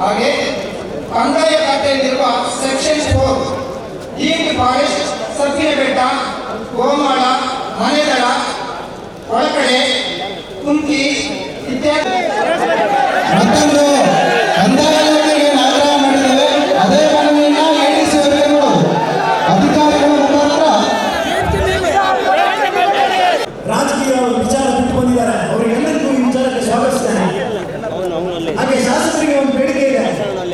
ಹಾಗೆ ಕಂದಾಯ ಖಾತೆಯಲ್ಲಿರುವ ಸೆಕ್ಷನ್ ಫೋರ್ ಡೀಮ್ಡ್ ಫಾರೆಸ್ಟ್ ಸಬ್ಬಿನ ಬೆಟ್ಟ ಗೋಮಾಳ ಮನೆದಳ ಒಳಕಡೆ ಕುಂಕಿ ಇತ್ಯಾದಿ. ಮತ್ತೊಂದು ರಾಜಕೀಯ ವಿಚಾರ ಬಿಟ್ಟು ಬಂದಿದ್ದಾರೆ ಅವರಿಗೆಲ್ಲರಿಗೂ ಈ ವಿಚಾರಕ್ಕೆ ಹಾಗೆ ಶಾಸಕರಿಗೆ ಒಂದು ಬೇಡಿಕೆ ಇದೆ ಏನಪ್ಪಾ ಅಂತ ಹೇಳಿದ್ರೆ ನಿಮ್ಮ ನಾಯಕತ್ವ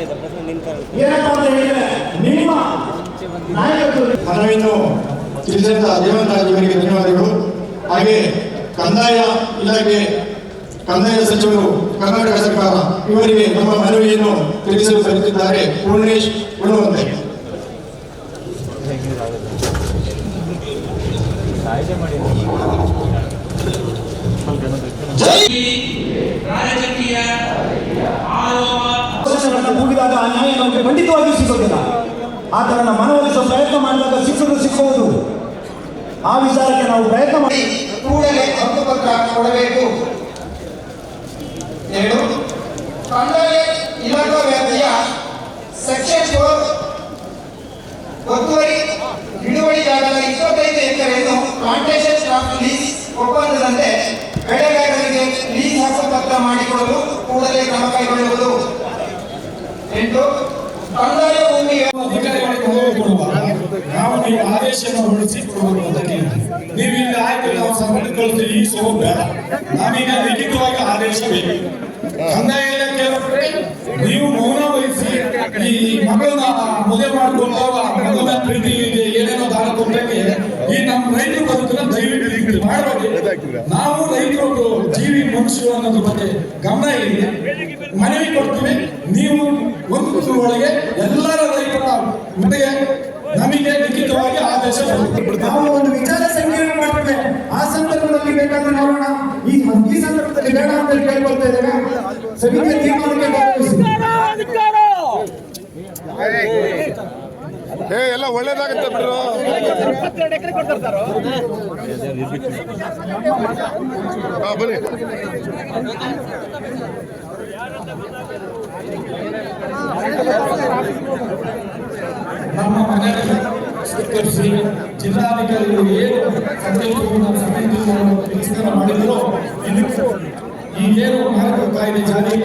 ಮನವಿಯನ್ನು ತಿಳಿಸಿದ ದೇವಂತರಾಜ್ ಇವರಿಗೆ ಧನ್ಯವಾದಗಳು. ಹಾಗೆ ಕಂದಾಯ ಇಲಾಖೆ ಕಂದಾಯ ಸಚಿವರು ಕರ್ನಾಟಕ ಸರ್ಕಾರ ಇವರಿಗೆ ನಮ್ಮ ಮನವಿಯನ್ನು ತಿಳಿಸಲು ಬರುತ್ತಿದ್ದಾರೆ ಪೂರ್ಣೇಶ್ ಉಳುವಂತೆ ರಾಜಕೀಯ ಆರೋಪ ಅವಕಾಶಗಳನ್ನ ಕೂಗಿದಾಗ ಆ ನ್ಯಾಯ ನಮಗೆ ಖಂಡಿತವಾಗಿಯೂ ಸಿಗೋದಿಲ್ಲ. ಆ ಥರ ಮನವೊಲಿಸುವ ಪ್ರಯತ್ನ ಮಾಡಿದಾಗ ಶಿಕ್ಷಕರು ಸಿಕ್ಕುವುದು ಆ ವಿಚಾರಕ್ಕೆ ನಾವು ಪ್ರಯತ್ನ ಮಾಡಿ. ಕೂಡಲೇ ಹಕ್ಕುಪತ್ರ ಕೊಡಬೇಕು. ಎರಡು, ಕಂದಾಯ ಇಲಾಖಾ ವ್ಯಾಪ್ತಿಯ ಸೆಕ್ಷನ್ ಫೋರ್ ಒತ್ತುವರಿ, ಹಿಡುವಳಿ ಜಾಗದ ಇಪ್ಪತ್ತೈದು ಎಕರೆಯನ್ನು ಪ್ಲಾಂಟೇಶನ್ ಸ್ಟಾಫ್ ಲೀಸ್ ಒಪ್ಪಂದದಂತೆ, ಬೆಳೆಗಾರರಿಗೆ ಲೀಸ್ ಹಕ್ಕುಪತ್ರ ಮಾಡಿಕೊಡಲು ಕೂಡಲೇ ಕ್ರಮ ಕೈಗೊಳ್ಳುವುದು. ಎಂಟು ಕಂದಾಯ ಭೂಮಿ ಅಧಿಕಾರಿಗಳಿಗೆ ನಾವು ಆದೇಶವನ್ನು ಹೊರಡಿಸಿ ಕೊಡುವುದು ಅದಕ್ಕೆ. ನೀವು ಇಲ್ಲಿ ಆಯ್ತು ನಾವು ಸಂಬಂಧ ಈ ಬೇಡ ನಾವೀಗ ಲಿಖಿತವಾಗಿ ಆದೇಶ ಬೇಕು ಕಂದಾಯ ಇಲಾಖೆ, ನೀವು ಮೌನ ವಹಿಸಿ ಈ ಮಗಳನ್ನ ಮದುವೆ ಮಾಡಿಕೊಂಡಾಗ ಮಗನ ಪ್ರೀತಿ ಇದೆ, ಏನೇನೋ ದಾರ ಕೊಟ್ಟಕ್ಕೆ ಈ ನಮ್ಮ ರೈತರ ಬದುಕನ್ನ ದಯವಿಟ್ಟು ಇದು ಮಾಡಬೇಡಿ ನಾವು ರೈತರು ಜೀವಿ ಮನುಷ್ಯರು ಅನ್ನೋದ್ರ ಬಗ್ಗೆ ಗಮನ ಇರಲಿ ಮನವಿ ಕೊಡ್ತೀವಿ. ನೀವು ಒಂದು ಒಳಗೆ ಎಲ್ಲರ ರೈತರ ಮನೆಗೆ ನಮಗೆ ಲಿಖಿತವಾಗಿ ಆದೇಶ. ನಾವು ಒಂದು ವಿಚಾರ ಸಂಕಿರಣ ಮಾಡ್ತೇವೆ. ಆ ಸಂದರ್ಭದಲ್ಲಿ ಬೇಕಾದ್ರೆ ನೋಡೋಣ. ಈ ಈ ಸಂದರ್ಭದಲ್ಲಿ ಬೇಡ ಅಂತ ಕೇಳ್ಕೊಳ್ತಾ ಇದ್ದೇವೆ. ಸಮಿತಿಯ ತೀರ್ಮಾನಕ್ಕೆ ಭಾಗವಹಿಸಿ ಏ ಎಲ್ಲ ಒಳ್ಳೇದಾಗುತ್ತೆ ಬಿಡ್ರು. ಹಾ ಬನ್ನಿ. ನಮ್ಮ ಮನೆಯಲ್ಲಿ ಸ್ವೀಕರಿಸಿ ಜಿಲ್ಲಾಧಿಕಾರಿಗಳು ಏನು ಸಂದೇಶವನ್ನು ತಿರಸ್ಕಾರ ಮಾಡಿದ್ರು ಈಗೇನು ಮಾರಕ ಕಾಯ್ದೆ ಜಾರಿ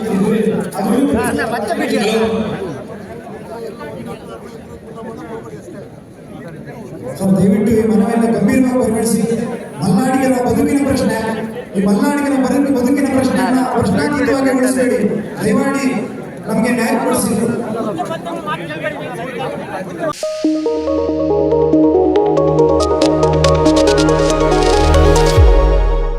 ದಯವಿಟ್ಟು ಈ ಮನವಿಯನ್ನು ಗಂಭೀರವಾಗಿ ಪರಿಗಣಿಸಿ ಮಲ್ನಾಡಿಗರ ಬದುಕಿನ ಪ್ರಶ್ನೆ. ಈ ಮಲ್ನಾಡಿಗರ ಬದುಕು ಬದುಕಿನ ಪ್ರಶ್ನೆಯನ್ನ ಪ್ರಶ್ನಾತೀತವಾಗಿ ಉಳಿಸಬೇಡಿ. ದಯಮಾಡಿ ನಮಗೆ ನ್ಯಾಯ ಕೊಡಿಸಿ.